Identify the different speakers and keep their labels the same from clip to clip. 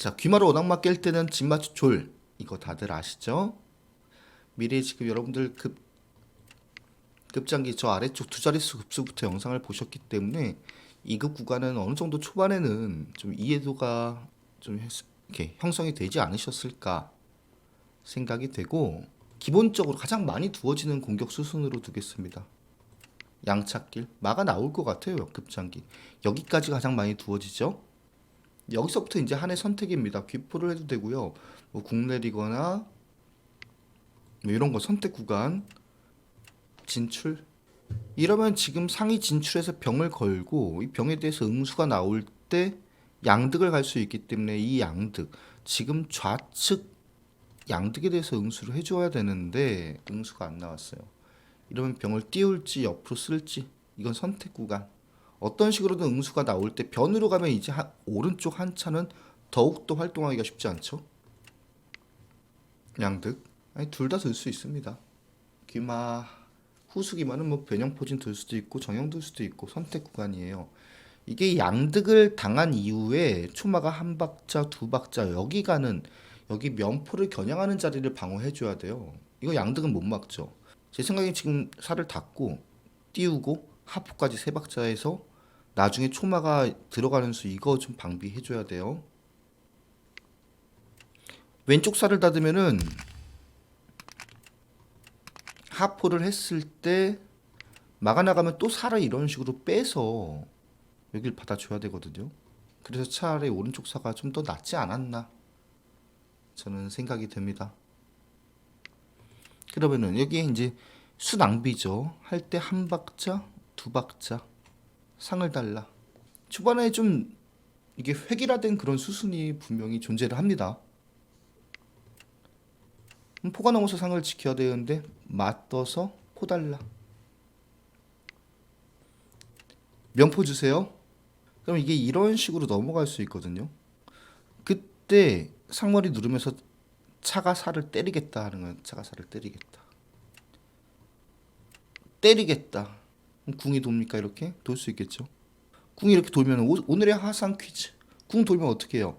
Speaker 1: 자, 귀마로 오낙마 깰 때는 진마추 졸. 이거 다들 아시죠? 미리 지금 여러분들 급 급장기 저 아래쪽 두 자릿수 급수부터 영상을 보셨기 때문에 이급 구간은 어느 정도 초반에는 좀 이해도가 좀 이렇게 형성이 되지 않으셨을까 생각이 되고 기본적으로 가장 많이 두어지는 공격 수순으로 두겠습니다. 양착길 마가 나올 것 같아요 급장기 여기까지 가장 많이 두어지죠. 여기서부터 이제 한해 선택입니다. 귀포를 해도 되고요. 뭐 국내리거나 뭐 이런 거 선택 구간 진출 이러면 지금 상위 진출해서 병을 걸고 이 병에 대해서 응수가 나올 때 양득을 갈 수 있기 때문에 이 양득 지금 좌측 양득에 대해서 응수를 해줘야 되는데 응수가 안 나왔어요. 이러면 병을 띄울지 옆으로 쓸지 이건 선택 구간 어떤 식으로든 응수가 나올 때 변으로 가면 이제 한- 오른쪽 한 차는 더욱더 활동하기가 쉽지 않죠. 양득 아니 둘 다 들 수 있습니다. 귀마 후수기만은 뭐 변형 포진 들 수도 있고 정형 들 수도 있고 선택 구간이에요. 이게 양득을 당한 이후에 초마가 한 박자 두 박자 여기 가는 여기 면포를 겨냥하는 자리를 방어해 줘야 돼요. 이거 양득은 못 막죠. 제 생각에 지금 살을 닫고 띄우고 하프까지 세 박자에서 나중에 초마가 들어가는 수 이거 좀 방비해 줘야 돼요. 왼쪽 살을 닫으면은 하포를 했을 때 막아 나가면 또 살을 이런 식으로 빼서 여길 받아줘야 되거든요. 그래서 차라리 오른쪽 사가 좀 더 낫지 않았나 저는 생각이 됩니다. 그러면은 여기에 이제 수 낭비죠. 할 때 한 박자, 두 박자 상을 달라. 초반에 좀 이게 획일화된 그런 수순이 분명히 존재를 합니다. 음, 포가 넘어서 상을 지켜야 되는데 맞떠서 포 달라. 면포 주세요. 그럼 이게 이런 식으로 넘어갈 수 있거든요. 그때 상머리 누르면서 차가 살을 때리겠다 하는 건 차가 살을 때리겠다. 때리겠다. 궁이 돕니까 이렇게 돌 수 있겠죠. 궁이 이렇게 돌면 오, 오늘의 하상 퀴즈. 궁 돌면 어떻게 해요?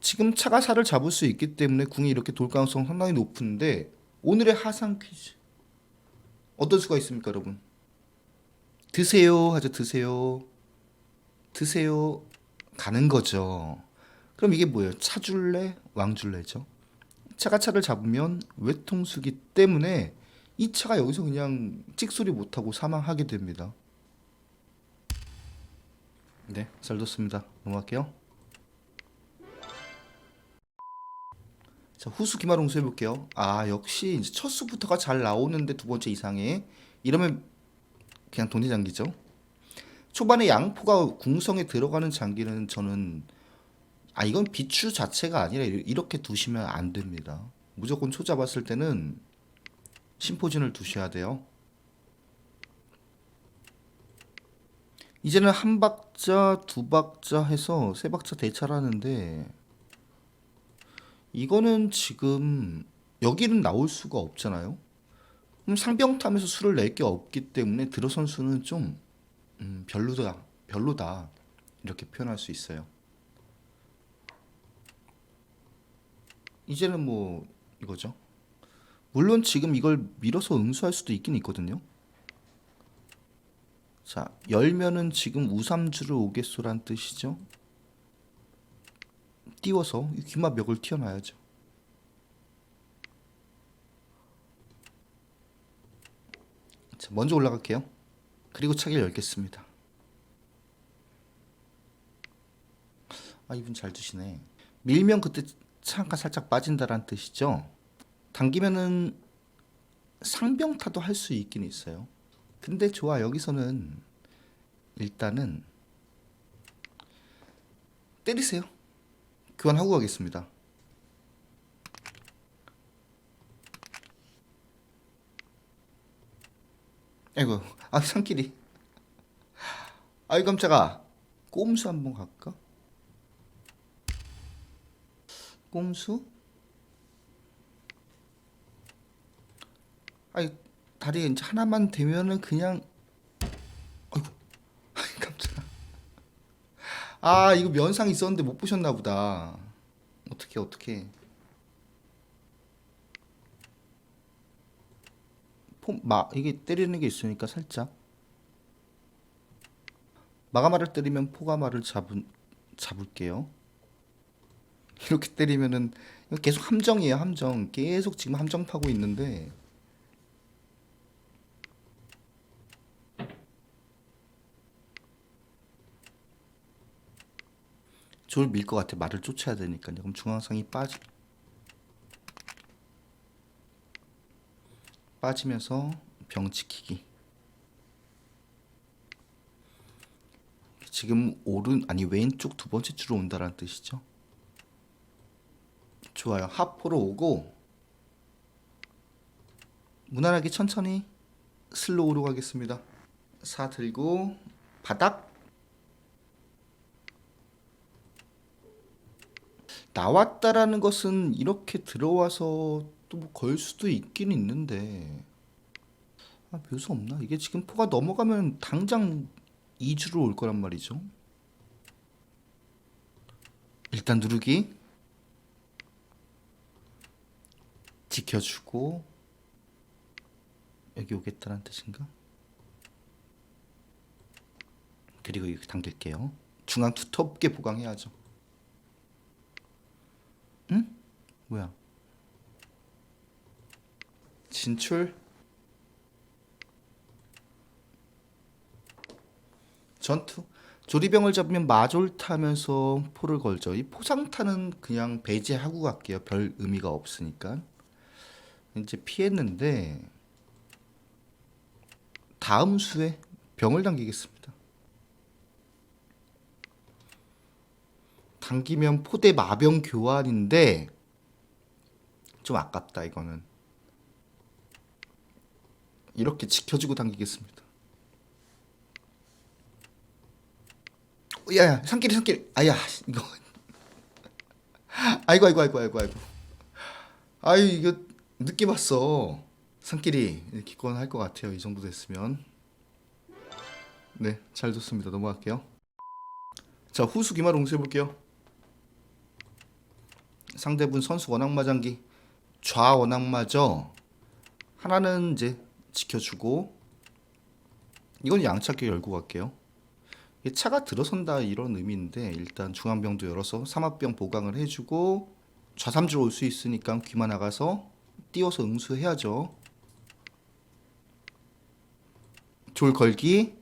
Speaker 1: 지금 차가 살을 잡을 수 있기 때문에 궁이 이렇게 돌 가능성 상당히 높은데 오늘의 하상 퀴즈. 어떤 수가 있습니까, 여러분? 드세요 하죠. 드세요. 드세요. 가는 거죠. 그럼 이게 뭐예요? 차줄래? 왕줄래죠? 차가 차를 잡으면 외통수기 때문에 이 차가 여기서 그냥 찍소리 못하고 사망하게 됩니다. 네, 잘 뒀습니다. 넘어갈게요. 자, 후수 기마롱수 해볼게요. 아, 역시 이제 첫 수부터가 잘 나오는데 두 번째 이상해. 이러면 그냥 돈의 장기죠. 초반에 양포가 궁성에 들어가는 장기는 저는 아 이건 비추 자체가 아니라 이- 이렇게 두시면 안 됩니다. 무조건 초 잡았을 때는 심포진을 두셔야 돼요. 이제는 한 박자, 두 박자 해서 세 박자 대차라는데 이거는 지금 여기는 나올 수가 없잖아요. 그럼 상병 타면서 수를 낼 게 없기 때문에 들어선 수는 좀 음, 별로다, 별로다 이렇게 표현할 수 있어요. 이제는 뭐 이거죠. 물론 지금 이걸 밀어서 응수할 수도 있긴 있거든요. 자, 열면은 지금 우삼주를 오겠소란 뜻이죠. 띄워서 이 귀마 멱을 튀어놔야죠. 자, 먼저 올라갈게요. 그리고 차기를 열겠습니다. 아, 이분 잘 두시네. 밀면 그때 차가 살짝 빠진다란 뜻이죠. 당기면은 상병타도 할 수 있긴 있어요. 근데 좋아 여기서는 일단은 때리세요. 교환하고 가겠습니다. 아이고 아 산길이 아이 깜짝아 꼼수 한번 갈까? 꼼수? 아이 다리 이제 하나만 되면은 그냥 아이고 아이 깜짝아. 아 이거 면상 있었는데 못 보셨나 보다. 어떻게 어떻게 포, 마 이게 때리는 게 있으니까 살짝. 마가마를 때리면 포가마를 잡은 잡을게요. 이렇게 때리면은 계속 함정이에요 함정. 계속 지금 함정 파고 있는데 졸밀것 같아. 말을 쫓아야 되니까요. 그럼 중앙상이 빠지 빠지면서 병 지키기. 지금 오른 아니 왼쪽 두 번째 줄로 온다라는 뜻이죠? 좋아요. 하포로 오고 무난하게 천천히 슬로우로 가겠습니다. 사 들고 바닥 나왔다라는 것은 이렇게 들어와서 또 뭐 걸 수도 있긴 있는데 아 묘수 없나? 이게 지금 포가 넘어가면 당장 2주로 올 거란 말이죠. 일단 누르기 지켜주고 여기 오겠다는 뜻인가? 그리고 이렇게 당길게요. 중앙 두텁게 보강해야죠. 응? 뭐야? 진출 전투 조리병을 잡으면 마졸 타면서 포를 걸죠. 이 포상타는 그냥 배제하고 갈게요. 별 의미가 없으니까. 이제 피했는데 다음 수에 병을 당기겠습니다. 당기면 포대 마병 교환인데 좀 아깝다 이거는. 이렇게 지켜주고 당기겠습니다. 어, 야야 산길이 산길. 아야 이거. 아이고 아이고 아이고 아이고 아이고. 아유 이거 늦게 봤어. 산길이 기권 할 것 같아요 이 정도 됐으면. 네잘 좋습니다. 넘어갈게요. 자 후수 기말 옹수 해볼게요 상대분 선수 원악마장기 좌 원악마죠 하나는 이제 지켜주고 이건 양차게 열고 갈게요 차가 들어선다 이런 의미인데 일단 중앙병도 열어서 삼합병 보강을 해주고 좌삼줄 올 수 있으니까 귀만 나가서 띄워서 응수해야죠. 졸 걸기.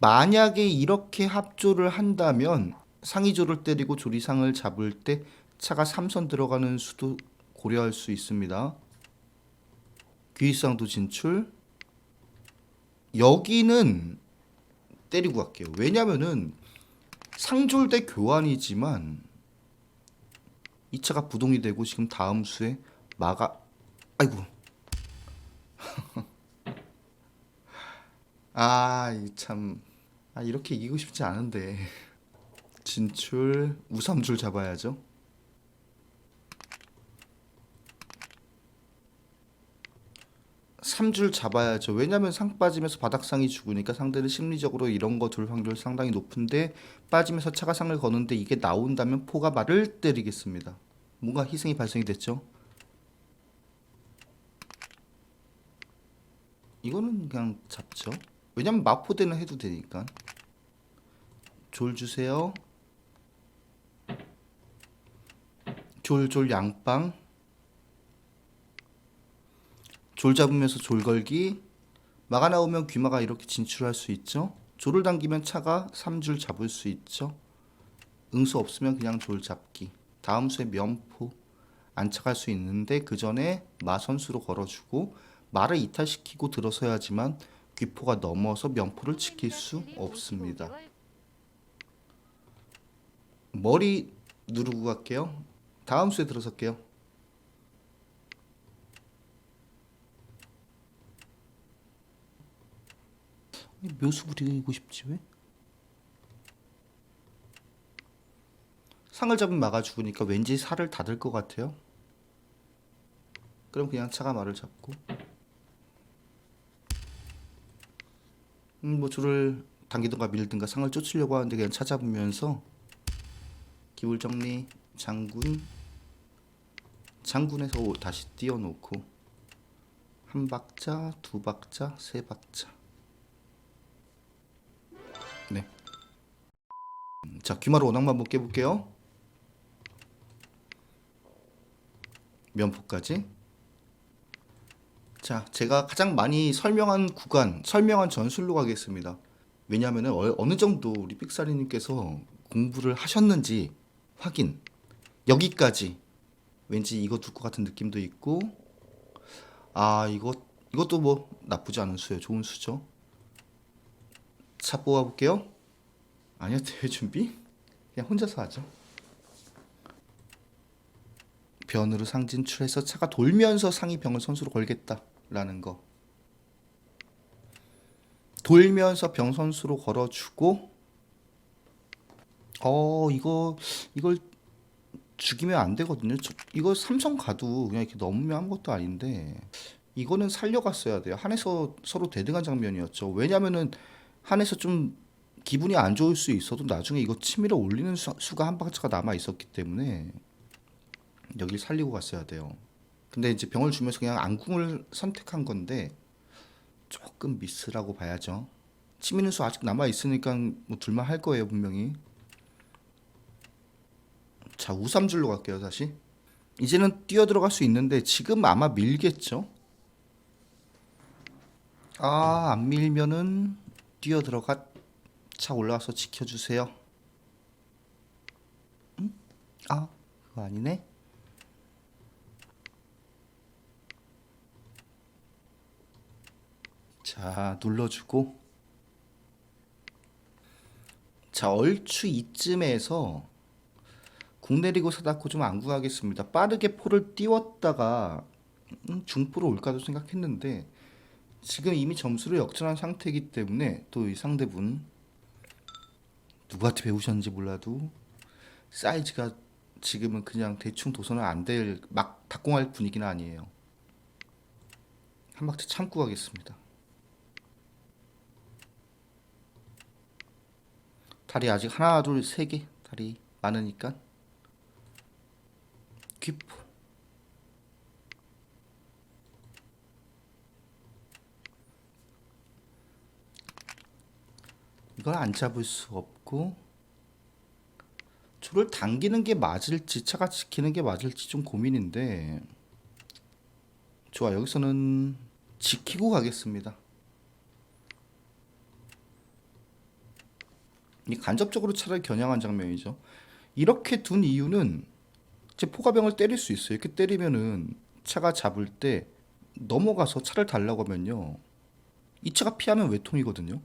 Speaker 1: 만약에 이렇게 합조를 한다면 상위조를 때리고 조리상을 잡을 때 차가 삼선 들어가는 수도 고려할 수 있습니다. 귀상도 진출. 여기는 때리고 갈게요. 왜냐면은 상졸대 교환이지만 이 차가 부동이 되고 지금 다음 수에 마가 아이고 아이참 아 이렇게 이기고 싶지 않은데 진출 우삼줄 잡아야죠. 삼줄 잡아야죠. 왜냐면 상 빠지면서 바닥상이 죽으니까 상대는 심리적으로 이런 거 둘 확률 상당히 높은데 빠지면서 차가 상을 거는데 이게 나온다면 포가 말을 때리겠습니다. 뭔가 희생이 발생이 됐죠. 이거는 그냥 잡죠. 왜냐면 마포대는 해도 되니까. 졸 주세요. 졸졸 양빵. 졸 잡으면서 졸 걸기. 마가 나오면 귀마가 이렇게 진출할 수 있죠. 졸을 당기면 차가 3줄 잡을 수 있죠. 응수 없으면 그냥 졸 잡기. 다음 수에 면포 안착할 수 있는데 그 전에 마 선수로 걸어주고 말을 이탈시키고 들어서야지만 귀포가 넘어서 면포를 지킬 수 없습니다. 머리 누르고 갈게요. 다음 수에 들어설게요. 묘수 부리고 싶지 왜? 상을 잡으면 막아 죽으니까 왠지 살을 닫을 것 같아요. 그럼 그냥 차가 말을 잡고 음, 뭐 줄을 당기든가 밀든가 상을 쫓으려고 하는데 그냥 찾아보면서 기울 정리 장군 장군에서 오- 다시 띄워놓고 한 박자, 두 박자, 세 박자. 자, 귀마로 원앙만 한번 깨볼게요. 면포까지. 자, 제가 가장 많이 설명한 구간, 설명한 전술로 가겠습니다. 왜냐하면 어느 정도 우리 삑사리님께서 공부를 하셨는지 확인. 여기까지. 왠지 이거 둘 것 같은 느낌도 있고, 아, 이거, 이것도 뭐 나쁘지 않은 수예요. 좋은 수죠. 차 뽑아볼게요. 아니요, 대회 준비? 그냥 혼자서 하죠. 변으로 상 진출해서 차가 돌면서 상위 병을 선수로 걸겠다라는 거. 돌면서 병 선수로 걸어주고, 어, 이거, 이걸 죽이면 안 되거든요. 저- 이거 삼성 가도 그냥 이렇게 넘으면 아무것도 아닌데 이거는 살려갔어야 돼요. 한에서 서로 대등한 장면이었죠. 왜냐면은 한에서 좀 기분이 안 좋을 수 있어도 나중에 이거 치밀어 올리는 수, 수가 한 박자가 남아 있었기 때문에 여길 살리고 갔어야 돼요. 근데 이제 병을 주면서 그냥 안궁을 선택한 건데 조금 미스라고 봐야죠. 치미는 수 아직 남아 있으니까 뭐 둘만 할 거예요 분명히. 자 우삼줄로 갈게요 다시. 이제는 뛰어 들어갈 수 있는데 지금 아마 밀겠죠. 아안 밀면은 뛰어 들어가 차 올라와서 지켜주세요. 응? 아 그거 아니네. 자 눌러주고 자 얼추 이쯤에서 궁 내리고 사다코 좀 안 구하겠습니다. 빠르게 포를 띄웠다가 음, 중포로 올까도 생각했는데 지금 이미 점수를 역전한 상태이기 때문에 또 이 상대분 누구한테 배우셨는지 몰라도 사이즈가 지금은 그냥 대충 도선은 안될 막 닭공할 분위기는 아니에요. 한 박자 참고 가겠습니다. 다리 아직 하나 둘 세 개 다리 많으니까 귀포 이걸 안 잡을 수 없고 줄을 당기는 게 맞을지 차가 지키는 게 맞을지 좀 고민인데 좋아 여기서는 지키고 가겠습니다 이 간접적으로 차를 겨냥한 장면이죠 이렇게 둔 이유는 제 포가병을 때릴 수 있어요. 이렇게 때리면은 차가 잡을 때 넘어가서 차를 달라고 하면요. 이 차가 피하면 외통이거든요.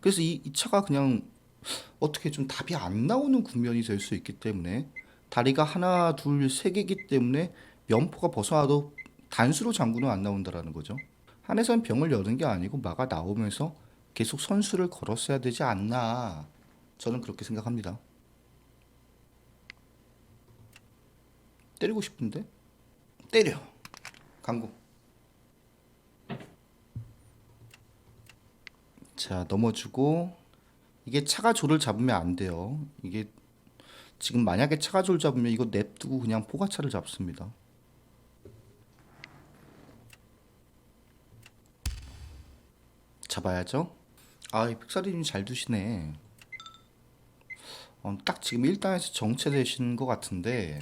Speaker 1: 그래서 이, 이 차가 그냥 어떻게 좀 답이 안 나오는 국면이 될 수 있기 때문에 다리가 하나, 둘, 세 개기 때문에 면포가 벗어나도 단수로 장구는 안 나온다라는 거죠. 한해선 병을 여는 게 아니고 마가 나오면서 계속 선수를 걸었어야 되지 않나. 저는 그렇게 생각합니다. 때리고 싶은데 때려 강구 자 넘어주고 이게 차가 조를 잡으면 안 돼요. 이게 지금 만약에 차가 조를 잡으면 이거 냅두고 그냥 포가차를 잡습니다. 잡아야죠. 아 이 픽사리님 잘 두시네. 어, 딱 지금 1단에서 정체되시는 것 같은데.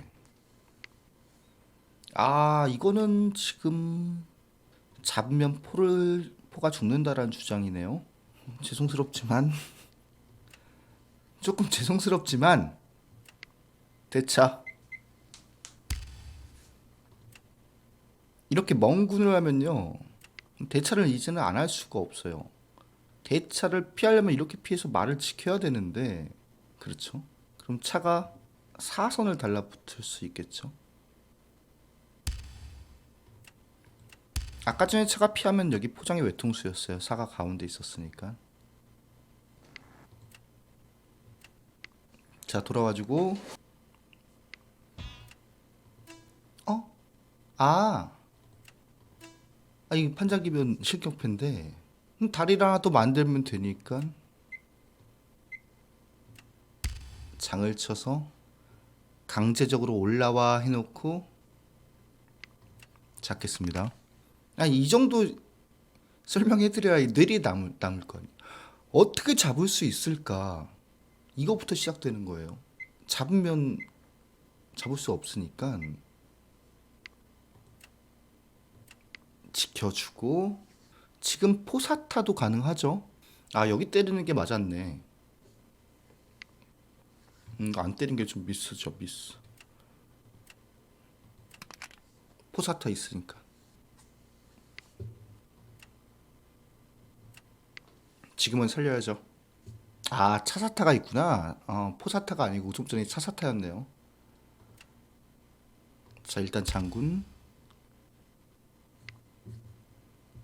Speaker 1: 아, 이거는 지금 잡으면 포를 포가 죽는다라는 주장이네요. 죄송스럽지만 조금 죄송스럽지만 대차 이렇게 먼 군을 하면요 대차를 이제는 안 할 수가 없어요. 대차를 피하려면 이렇게 피해서 말을 지켜야 되는데 그렇죠? 그럼 차가 사선을 달라붙을 수 있겠죠? 아까 전에 차가 피하면 여기 포장이 외통수였어요. 사가 가운데 있었으니까. 자 돌아와주고 어? 아, 아 이거 판자기면 실격패인데 다리를 하나 또 만들면 되니까 장을 쳐서 강제적으로 올라와 해놓고 잡겠습니다. 아니 이 정도 설명해드려야 뇌리 남을 남을 거 아니에요. 어떻게 잡을 수 있을까? 이거부터 시작되는 거예요. 잡으면 잡을 수 없으니까 지켜주고 지금 포사타도 가능하죠. 아 여기 때리는 게 맞았네. 음, 안 때린 게 좀 미스죠 미스. 포사타 있으니까. 지금은 살려야죠. 아 차사타가 있구나. 어, 포사타가 아니고 좀 전에 차사타였네요. 자 일단 장군.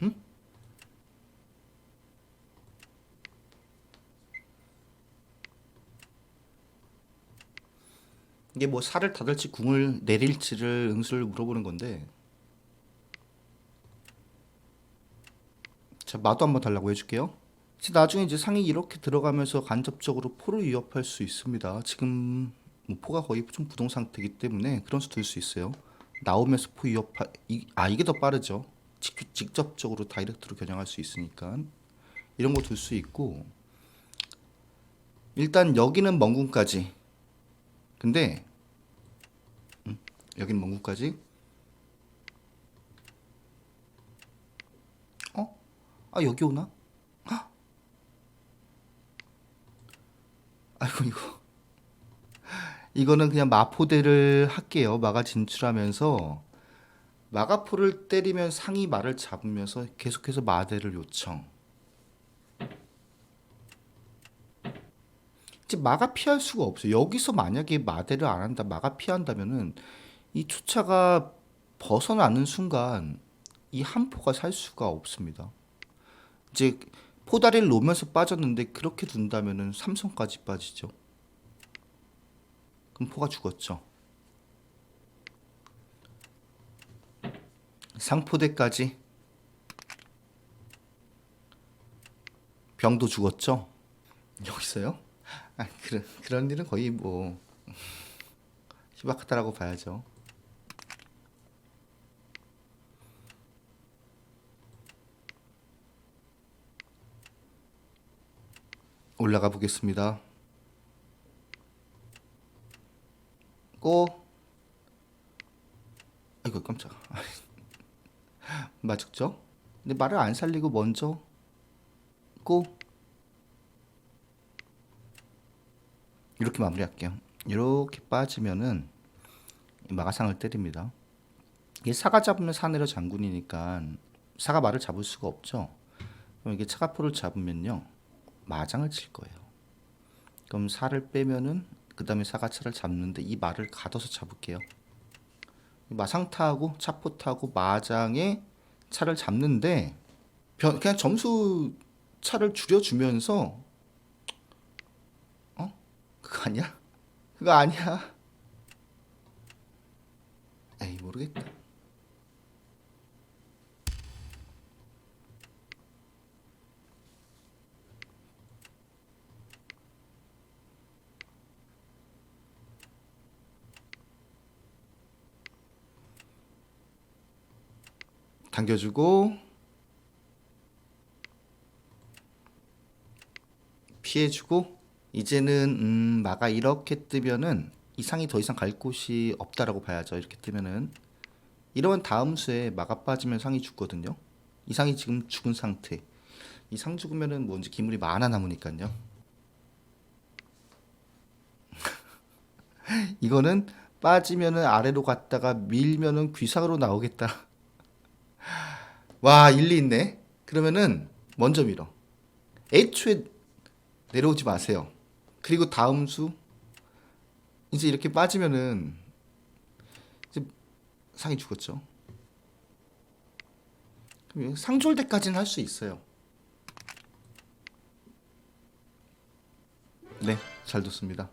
Speaker 1: 응? 이게 뭐 살을 닫을지 궁을 내릴지를 응수를 물어보는 건데. 자 마도 한번 달라고 해줄게요. 나중에 이제 상이 이렇게 들어가면서 간접적으로 포를 위협할 수 있습니다. 지금 뭐 포가 거의 좀 부동 상태이기 때문에 그런 수 들 수 있어요. 나오면서 포 위협하 이, 아 이게 더 빠르죠. 직, 직접적으로 다이렉트로 겨냥할 수 있으니까 이런 거 둘 수 있고 일단 여기는 멍군까지. 근데 음, 여기는 멍군까지. 어? 아 여기 오나? 아이고 이거 이거는 그냥 마포대를 할게요. 마가 진출하면서 마가포를 때리면 상이 말을 잡으면서 계속해서 마대를 요청. 이제 마가 피할 수가 없어요. 여기서 만약에 마대를 안 한다, 마가 피한다면은 이 초차가 벗어나는 순간 이 한 포가 살 수가 없습니다. 이제 포다리를 놓으면서 빠졌는데 그렇게 둔다면은 삼성까지 빠지죠. 그럼 포가 죽었죠. 상포대까지 병도 죽었죠. 여기서요? 아, 그런 그런 일은 거의 뭐 희박하다라고 봐야죠. 올라가 보겠습니다. 고. 아이고 깜짝아. 맞죠? 근데 말을 안 살리고 먼저 고. 이렇게 마무리할게요. 이렇게 빠지면은 이 마가상을 때립니다. 이게 사가 잡으면 사내려 장군이니까 사가 말을 잡을 수가 없죠. 그럼 이게 차가포를 잡으면요. 마장을 칠 거예요. 그럼 살을 빼면은 그 다음에 사가차를 잡는데 이 말을 가둬서 잡을게요. 마상 타고 차포 타고 마장에 차를 잡는데 변- 그냥 점수 차를 줄여주면서 어 그거 아니야? 그거 아니야? 에이 모르겠다. 당겨주고 피해주고 이제는 음, 마가 이렇게 뜨면은 이 상이 더 이상 갈 곳이 없다라고 봐야죠. 이렇게 뜨면은 이러면 다음 수에 마가 빠지면 상이 죽거든요. 이 상이 지금 죽은 상태. 이 상 죽으면은 뭔지 기물이 많아 남으니까요. 이거는 빠지면은 아래로 갔다가 밀면은 귀상으로 나오겠다. 와 일리 있네. 그러면은 먼저 밀어. 애초에 내려오지 마세요. 그리고 다음 수 이제 이렇게 빠지면은 이제 상이 죽었죠. 그럼 상졸대까지는 할 수 있어요. 네, 잘 뒀습니다.